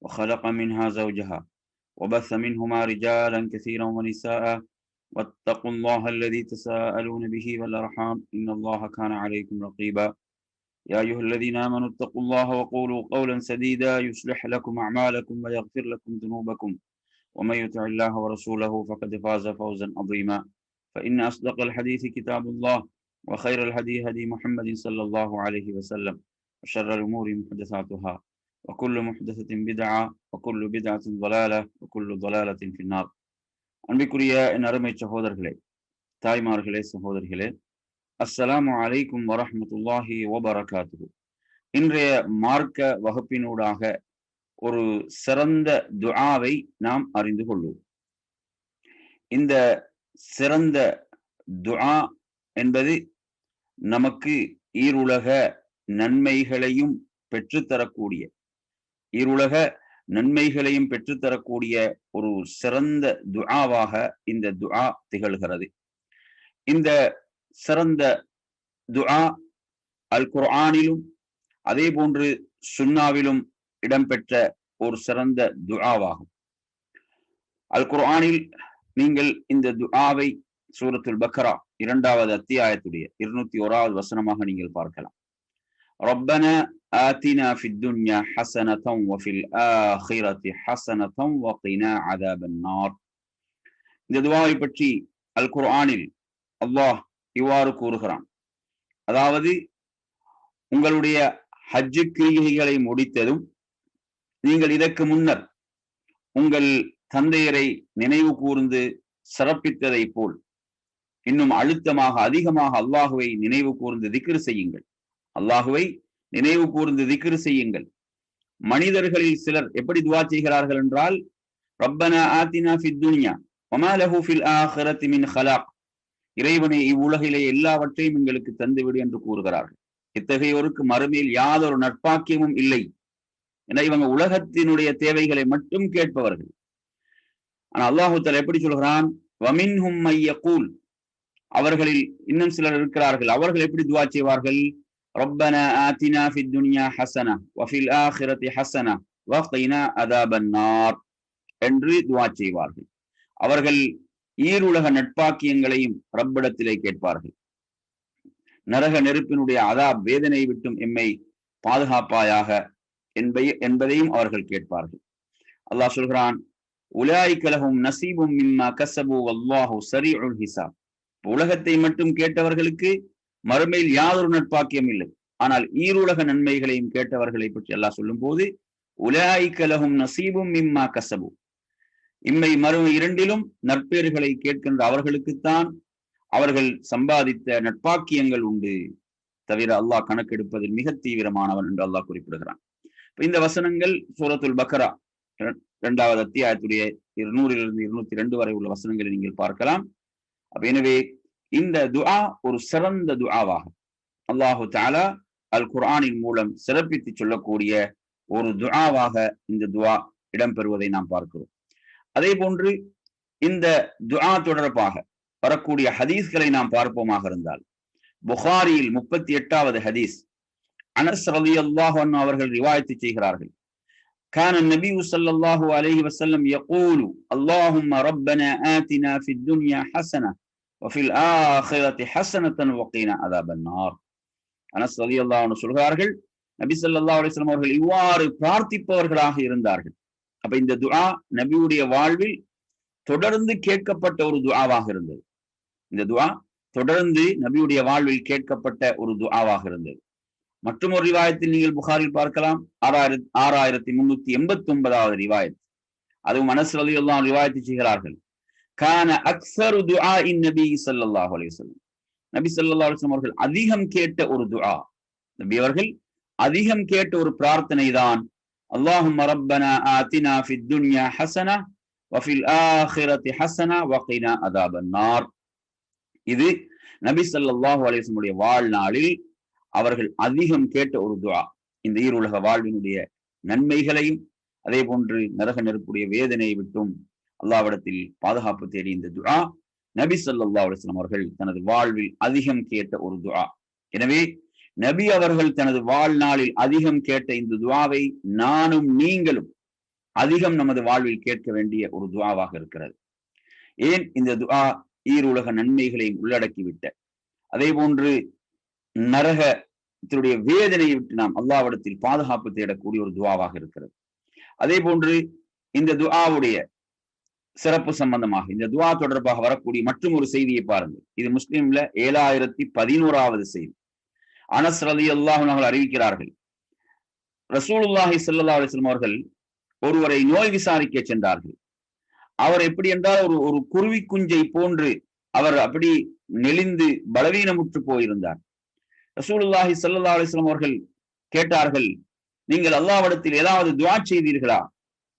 وخلق منها زوجها وبث منهما رجالا كثيرا ونساء واتقوا الله الذي تساءلون به والأرحام إن الله كان عليكم رقيبا. يا أيها الذين آمنوا اتقوا الله وقولوا قولا سديدا يصلح لكم أعمالكم ويغفر لكم ذنوبكم ومن يطع الله ورسوله فقد فاز فوزا عظيما. فإن أصدق الحديث كتاب الله وخير الهدي هدي محمد صلى الله عليه وسلم وشر الأمور محدثاتها. وكل محدثة بدعة وكل بدعة ضلالة وكل ضلالة في النار அன்பிற்குரிய என் அருமை சகோதரர்களே தாய்மார்களே சகோதரிகளே அஸ்ஸலாமு அலைக்கும் வரஹ்மத்துல்லாஹி வபரகாத்துஹு இன்றைய மார்க்க வகுப்பினூடாக ஒரு சிறந்த துஆவை நாம் அறிந்து கொள்வோம் இந்த சிறந்த துஆ என்பது நமக்கு ஈருலக நன்மைகளையும் பெற்றுத்தரக்கூடிய இருலக நன்மைகளையும் பெற்றுத்தரக்கூடிய ஒரு சிறந்த துஆவாக இந்த துஆ திகழ்கிறது. இந்த சிறந்த துஆ அல் குர்ஆனிலும் அதே போன்று சுன்னாவிலும் இடம்பெற்ற ஒரு சிறந்த துஆவாகும். அல் குர்ஆனில் நீங்கள் இந்த துஆவை சூரத்துல் பக்ரா இரண்டாவது அத்தியாயத்துடைய இருநூத்தி ஓராவது வசனமாக நீங்கள் பார்க்கலாம். ரப்பன آتنا في الدنيا حسنة وفي الآخرة حسنة وقنا عذاب النار இந்த துவாவை பற்றி அல் குர்ஆனில் அல்லாஹ் இவ்வாறு கூறுகிறான் அதாவது உங்களுடைய ஹஜ்ஜு கிரிகைகளை முடித்ததும் நீங்கள் இதற்கு முன்னர் உங்கள் தந்தையரை நினைவு கூர்ந்து சிறப்பித்ததை போல் இன்னும் அழுத்தமாக அதிகமாக அல்லாஹுவை நினைவு கூர்ந்து திக்ரு செய்யுங்கள் அல்லாஹுவை நினைவு கூர்ந்து திக்ரு செய்யுங்கள். மனிதர்களில் சிலர் எப்படி துவா செய்கிறார்கள் என்றால் ரப்பனா ஆத்தினா ஃபித் துனியா வமா ஃபில் ஆஹரத்தி மின் ஹலாக். இறைவனை இவ்வுலகிலே எல்லாவற்றையும் எங்களுக்கு தந்துவிடு என்று கூறுகிறார்கள். இத்தகையோருக்கு மறுமையில் யாதொரு நட்பாக்கியமும் இல்லை. என இவங்க உலகத்தினுடைய தேவைகளை மட்டும் கேட்பவர்கள். ஆனா அல்லாஹுத்தல் எப்படி சொல்கிறான்? வமின் வமின்ஹும் மையகூல். அவர்களில் இன்னும் சிலர் இருக்கிறார்கள். அவர்கள் எப்படி துவா செய்வார்கள்? ربنا آتنا في الدنيا حسنة وفي الآخرة حسنة وقنا عذاب النار என்று துவா செய்வார்கள் அவர்கள் ஈருலக நட்பாக்கியங்களையும் ரப்பிடத்திலே கேட்பார்கள் நரக நெருப்பினுடைய அதாப் வேதனை விட்டும் எம்மை பாதுகாப்பாயாக என்பை என்பதையும் அவர்கள் கேட்பார்கள் அல்லாஹ் சொல்கிறான் உலாய் கலகும் நசீபும் மிம்மா கசபு அல்லாஹு சரிஉல் ஹிசாப் உலகத்தை மட்டும் கேட்டவர்களுக்கு மறுமையில் யாதொரு நட்பாக்கியம் இல்லை. ஆனால் ஈருலக நன்மைகளையும் கேட்டவர்களை பற்றி அல்லாஹ் சொல்லும் போது உலாய்கலகும் நசீபும் இம்மா கசபு. இம்மை மறுமை இரண்டிலும் நற்பேறுகளை கேட்கின்ற அவர்களுக்குத்தான் அவர்கள் சம்பாதித்த நட்பாக்கியங்கள் உண்டு. தவிர அல்லாஹ் கணக்கெடுப்பதில் மிக தீவிரமானவன் என்று அல்லாஹ் குறிப்பிடுகிறான். இந்த வசனங்கள் சூரத்துல் பக்ரா இரண்டாவது அத்தியாயத்துடைய இருநூறிலிருந்து இருநூத்தி ரெண்டு வரை உள்ள வசனங்களை நீங்கள் பார்க்கலாம். அப்ப எனவே இந்த துஆ ஒரு சிறந்த துஆவாகும் அல்லாஹு தாலா அல் குர்ஆனின் மூலம் சிறப்பித்து சொல்லக்கூடிய ஒரு துஆவாக இந்த துஆ இடம்பெறுவதை நாம் பார்க்கிறோம் அதே போன்று இந்த துஆ தொடர்பாக வரக்கூடிய ஹதீஸ்களை நாம் பார்ப்போமாக இருந்தால் புகாரியில் முப்பத்தி எட்டாவது ஹதீஸ் அனஸ் ரலி அல்லாஹ் அவர்கள் ரிவாயத்து செய்கிறார்கள் كان النبي صلى الله عليه وسلم يقول اللهم ربنا آتنا في الدنيا حسنة வஃபில் ஆஹிரத்தி ஹசனத்தன் வக்கீன அதாபன் நார் அனஸ் அலி அல்லாஹ் சொல்கிறார்கள் நபி சொல்லா அலிஸ்லாம் அவர்கள் இவ்வாறு பிரார்த்திப்பவர்களாக இருந்தார்கள். அப்ப இந்த துஆ நபியுடைய வாழ்வில் தொடர்ந்து கேட்கப்பட்ட ஒரு துஆவாக இருந்தது. இந்த துவா தொடர்ந்து நபியுடைய வாழ்வில் கேட்கப்பட்ட ஒரு துஆவாக இருந்தது. மற்றும் ஒரு ரிவாயத்தில் நீங்கள் புகாரில் பார்க்கலாம் ஆறாயிரத்தி ஆறாயிரத்தி முன்னூத்தி எண்பத்தி ஒன்பதாவது ரிவாயத். அதுவும் மனசு அலி அல்லாம் ரிவாயத்தை செய்கிறார்கள். கான அக்சரு துஆ இன் நபி சல்லாஹ் அலிவசல்லம் நபி சல்லா அலிஸ்லாம் அவர்கள் அதிகம் கேட்ட ஒரு துஆ. நபி அவர்கள் அதிகம் கேட்ட ஒரு பிரார்த்தனை தான் அல்லாஹும் ரப்பனா ஆத்தினா ஃபித் துன்யா ஹசனா வஃபில் ஆஹிரத்தி ஹசனா வகைனா அதாபன்னார் இது நபி சல்லாஹு அலிஸ்லமுடைய வாழ்நாளில் அவர்கள் அதிகம் கேட்ட ஒரு துஆ. இந்த ஈருலக வாழ்வினுடைய நன்மைகளையும் அதே போன்று நரக நெருப்புடைய வேதனையை விட்டும் அல்லாவிடத்தில் பாதுகாப்பு தேடி இந்த துரா நபி ஸல்லல்லாஹு அலைஹி அவர்கள் தனது வாழ்வில் அதிகம் கேட்ட ஒரு துரா எனவே நபி அவர்கள் தனது வாழ்நாளில் அதிகம் கேட்ட இந்த துவாவை நானும் நீங்களும் அதிகம் நமது வாழ்வில் கேட்க வேண்டிய ஒரு துவாவாக இருக்கிறது. ஏன் இந்த துஆ ஈருலக நன்மைகளையும் உள்ளடக்கிவிட்ட? அதே போன்று நரகத்தினுடைய வேதனையை விட்டு நாம் அல்லாவிடத்தில் பாதுகாப்பு தேடக்கூடிய ஒரு துவாவாக இருக்கிறது. அதே போன்று இந்த துவாவுடைய சிறப்பு சம்பந்தமாக இந்த துவா தொடர்பாக வரக்கூடிய மற்றும் ஒரு செய்தியை பாருங்கள். இது முஸ்லிம்ல ஏழாயிரத்தி பதினோராவது செய்தி. அனஸ் ரலி அல்லாஹ் அவர்கள் அறிவிக்கிறார்கள். ரசூலுல்லாஹி சல்லா அலிஸ்லம் அவர்கள் ஒருவரை நோய் விசாரிக்க சென்றார்கள். அவர் எப்படி என்றால் ஒரு ஒரு குருவி குஞ்சை போன்று அவர் அப்படி நெளிந்து பலவீனமுற்று போயிருந்தார். ரசூலுல்லாஹி சல்லா அலைஹி அவர்கள் கேட்டார்கள் நீங்கள் அல்லாவிடத்தில் ஏதாவது துவா செய்தீர்களா?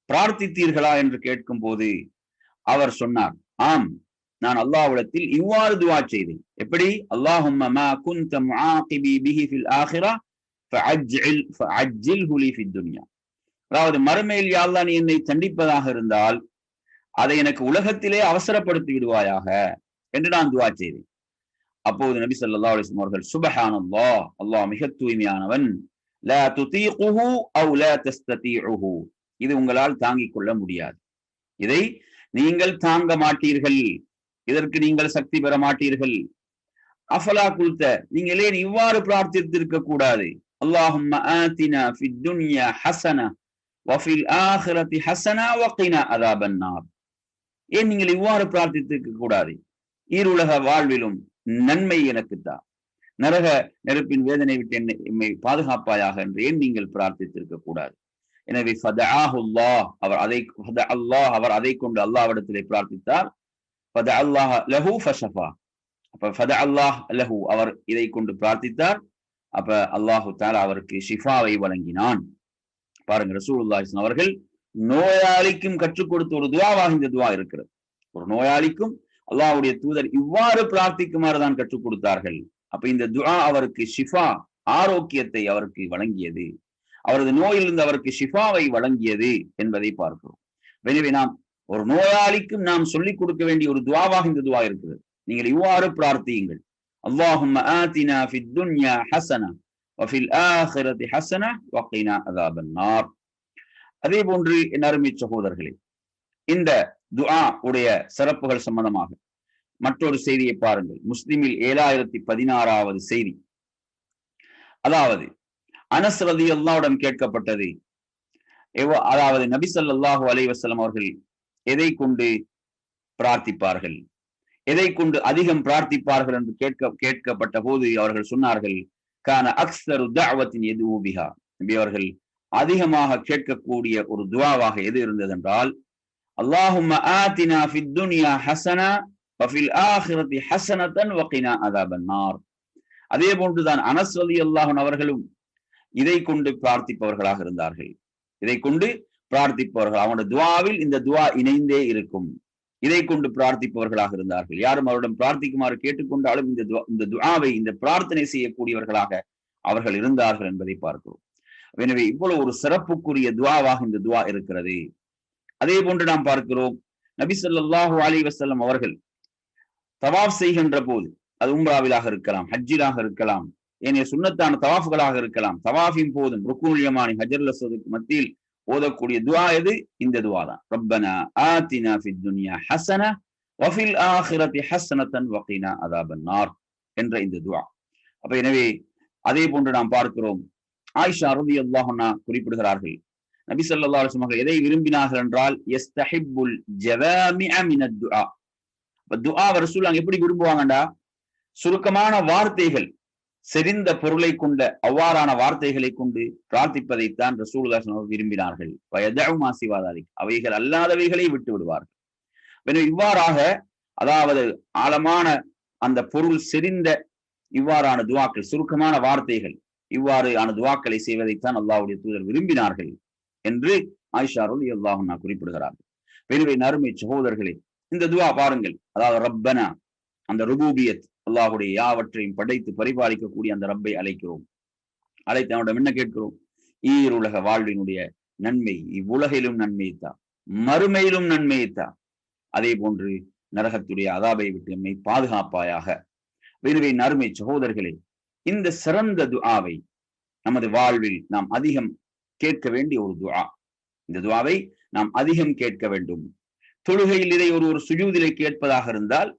பிரார்த்தித்தீர்களா? என்று கேட்கும் போது அவர் சொன்னார் ஆம் நான் அல்லாஹ்விடத்தில் இவ்வாறு துவா செய்தேன். எப்படி? அல்லாஹும்ம அதாவது மறுமையில் யாழ்லா நீ என்னை தண்டிப்பதாக இருந்தால் அதை எனக்கு உலகத்திலே அவசரப்படுத்தி விடுவாயாக என்று நான் துவா செய்தேன். அப்போது நபி சொல்லா அலிஸ்லாம் அவர்கள் சுபஹான் அல்லா அல்லாஹ் மிக தூய்மையானவன். இது உங்களால் தாங்கிக் கொள்ள முடியாது. இதை நீங்கள் தாங்க மாட்டீர்கள். இதற்கு நீங்கள் சக்தி பெற மாட்டீர்கள். அஃபலா குல்த நீங்கள் ஏன் இவ்வாறு பிரார்த்தித்திருக்க கூடாது? வஃபில் ஆஹிரத்தி ஏன் நீங்கள் இவ்வாறு பிரார்த்தித்திருக்க கூடாது? ஈருலக வாழ்விலும் நன்மை எனக்குத்தான் நரக நெருப்பின் வேதனை விட்டு என்னை பாதுகாப்பாயாக என்று ஏன் நீங்கள் பிரார்த்தித்திருக்க கூடாது? எனவே ஃபதஆஹுல்லாஹ் அவர் அதை அல்லாஹ் அவர் அதை கொண்டு அல்லாஹ்விடத்திலே பிரார்த்தித்தார். ஃபத அல்லாஹ் லஹு ஃபஷஃபா. அப்ப ஃபத அல்லாஹ் லஹு அவர் இதை கொண்டு பிரார்த்தித்தார். அப்ப அல்லாஹு தாலா அவருக்கு ஷிஃபாவை வழங்கினான். பாருங்க ரசூலுல்லாஹி அவர்கள் நோயாளிக்கும் கற்றுக் கொடுத்த ஒரு துவாவாக இந்த துவா இருக்கிறது. ஒரு நோயாளிக்கும் அல்லாஹுடைய தூதர் இவ்வாறு பிரார்த்திக்குமாறு தான் கற்றுக் கொடுத்தார்கள். அப்ப இந்த துவா அவருக்கு ஷிஃபா ஆரோக்கியத்தை அவருக்கு வழங்கியது. அவரது நோயிலிருந்து அவருக்கு ஷிஃபாவை வழங்கியது என்பதை பார்க்கிறோம். எனவே நாம் ஒரு நோயாளிக்கும் நாம் சொல்லிக் கொடுக்க வேண்டிய ஒரு துவாவாக இந்த துவா இருக்குது நீங்கள் இவ்வாறு பிரார்த்தியுங்கள். அல்லாஹும் ஆத்தினா அதே போன்று என் அருமை சகோதரர்களே இந்த துஆ உடைய சிறப்புகள் சம்பந்தமாக மற்றொரு செய்தியை பாருங்கள். முஸ்லிமில் ஏழாயிரத்தி பதினாறாவது செய்தி. அதாவது அனஸ் ரதி அல்லாவுடன் கேட்கப்பட்டது. அதாவது நபி சொல்லாஹு அலைவசலம் அவர்கள் எதை கொண்டு பிரார்த்திப்பார்கள்? எதை கொண்டு அதிகம் பிரார்த்திப்பார்கள் என்று கேட்க கேட்கப்பட்ட போது அவர்கள் சொன்னார்கள் கான அவர்கள் அதிகமாக கேட்கக்கூடிய ஒரு துவாவாக எது இருந்தது என்றால் அல்லாஹும் ஆத்தினா ஃபித் துனியா ஹசனா அதே போன்றுதான் அனஸ் அலி அல்லாஹன் அவர்களும் இதை கொண்டு பிரார்த்திப்பவர்களாக இருந்தார்கள். இதை கொண்டு பிரார்த்திப்பவர்கள் அவனுடைய துவாவில் இந்த துவா இணைந்தே இருக்கும். இதை கொண்டு பிரார்த்திப்பவர்களாக இருந்தார்கள். யாரும் அவரிடம் பிரார்த்திக்குமாறு கேட்டுக்கொண்டாலும் இந்த துவா இந்த துவாவை இந்த பிரார்த்தனை செய்யக்கூடியவர்களாக அவர்கள் இருந்தார்கள் என்பதை பார்க்கிறோம். எனவே இவ்வளவு ஒரு சிறப்புக்குரிய துவாவாக இந்த துவா இருக்கிறது. அதே போன்று நாம் பார்க்கிறோம் நபி சொல்லாஹு அலி வசல்லம் அவர்கள் தவாப் செய்கின்ற போது அது உம்ராவிலாக இருக்கலாம் ஹஜ்ஜிலாக இருக்கலாம் ஏனைய சுண்ணத்தான தவாஃபுகளாக இருக்கலாம். தவாஃபின் போதும். ருக்குலியமானி ஹஜர்ல சோதுக்கு மத்தியில் ஓதக்கூடிய துவா எது? இந்த துவா தான். ரப்பனா ஆத்தினா ஃபித் துன்யா ஹசனா வஃபில் ஆஹிரத்தி ஹசனத்தன் வகீனா அதாபன் நார் என்ற இந்த துவா. அப்ப எனவே அதே போன்று நாம் பார்க்கிறோம். ஆயிஷா ரதி அல்லாஹன்னா குறிப்பிடுகிறார்கள். நபி சொல்லா அலுவலமாக எதை விரும்பினார்கள் என்றால் எஸ்தஹிபுல் துஆ. துஆ ரசூல் அங்க எப்படி விரும்புவாங்கடா சுருக்கமான வார்த்தைகள். செறிந்த பொருளை கொண்ட அவ்வாறான வார்த்தைகளை கொண்டு பிரார்த்திப்பதைத்தான் ரசூலுல்லாஹி ஸல்லல்லாஹு விரும்பினார்கள். வயதஉமா சிவாதாரி அவைகள் அல்லாதவைகளை விட்டு விடுவார்கள். எனவே இவ்வாறாக அதாவது ஆழமான அந்த பொருள் செறிந்த இவ்வாறான துவாக்கள் சுருக்கமான வார்த்தைகள் இவ்வாறு ஆன துவாக்களை செய்வதைத்தான் அல்லாவுடைய தூதர் விரும்பினார்கள் என்று ஆயிஷாருள் ரலி நான் குறிப்பிடுகிறார்கள். பெருவை நறுமை சகோதரர்களே இந்த துவா பாருங்கள். அதாவது ரப்பனா அந்த ருபூபியத் அல்லாஹுடைய யாவற்றையும் படைத்து பரிபாலிக்கக்கூடிய அந்த ரப்பை அழைக்கிறோம். அழைத்து அவனிடம் என்ன கேட்கிறோம்? ஈருலக வாழ்வினுடைய நன்மை இவ்வுலகிலும் நன்மையைத்தான் மறுமையிலும் நன்மையைத்தான் அதே போன்று நரகத்துடைய அதாபை விட்டு நம்மை பாதுகாப்பாயாக. விருவை நறுமை சகோதரர்களே இந்த சிறந்த துஆவை நமது வாழ்வில் நாம் அதிகம் கேட்க வேண்டிய ஒரு துஆ. இந்த துவாவை நாம் அதிகம் கேட்க வேண்டும். தொழுகையில் இதை ஒரு ஒரு சுஜூதிலை கேட்பதாக இருந்தால்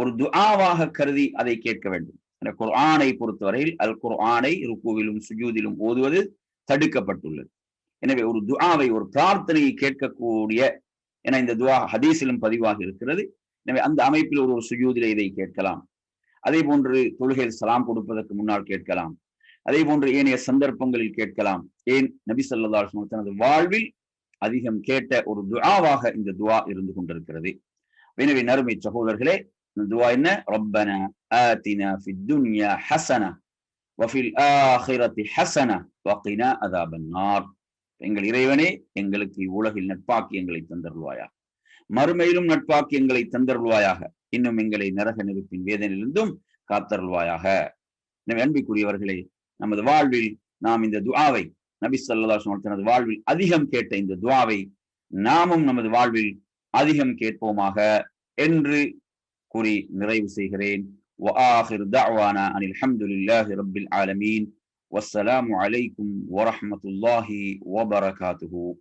ஒரு துஆவாக கருதி அதை கேட்க வேண்டும். என குர்ஆனை பொறுத்தவரையில் அல் குர்ஆனை ருக்குவிலும் சுஜூதிலும் ஓதுவது தடுக்கப்பட்டுள்ளது. எனவே ஒரு துஆவை ஒரு பிரார்த்தனையை கேட்கக்கூடிய என இந்த துவா ஹதீஸிலும் பதிவாக இருக்கிறது. எனவே அந்த அமைப்பில் ஒரு ஒரு சுஜூதில இதை கேட்கலாம். அதே போன்று தொழுகையில் சலாம் கொடுப்பதற்கு முன்னால் கேட்கலாம். அதே போன்று ஏனைய சந்தர்ப்பங்களில் கேட்கலாம். ஏன் நபி சொல்லதால் தனது வாழ்வில் அதிகம் கேட்ட ஒரு துவாவாக இந்த துவா இருந்து கொண்டிருக்கிறது. எனவே நறுமை சகோதரர்களே இந்த என்ன ரப்பன ஆத்தினா ஃபித் துன்யா ஹஸன வஃபில் ஆஹிரத்தி அதாபன் நார் எங்கள் இறைவனே எங்களுக்கு இவ்வுலகில் நட்பாக்கியங்களை தந்தருள்வாயாக. மறுமையிலும் நட்பாக்கியங்களை தந்தருள்வாயாக. இன்னும் எங்களை நரக நெருப்பின் வேதனையிலிருந்தும் காத்தருள்வாயாக. எனவே நமது வாழ்வில் நாம் இந்த துவாவை நபி சொல்லா தனது வாழ்வில் அதிகம் கேட்ட இந்த துவாவை நாமும் நமது வாழ்வில் அதிகம் கேட்போமாக என்று كري مريب سيهرين وآخر دعوانا أن الحمد لله رب العالمين. والسلام عليكم ورحمة الله وبركاته.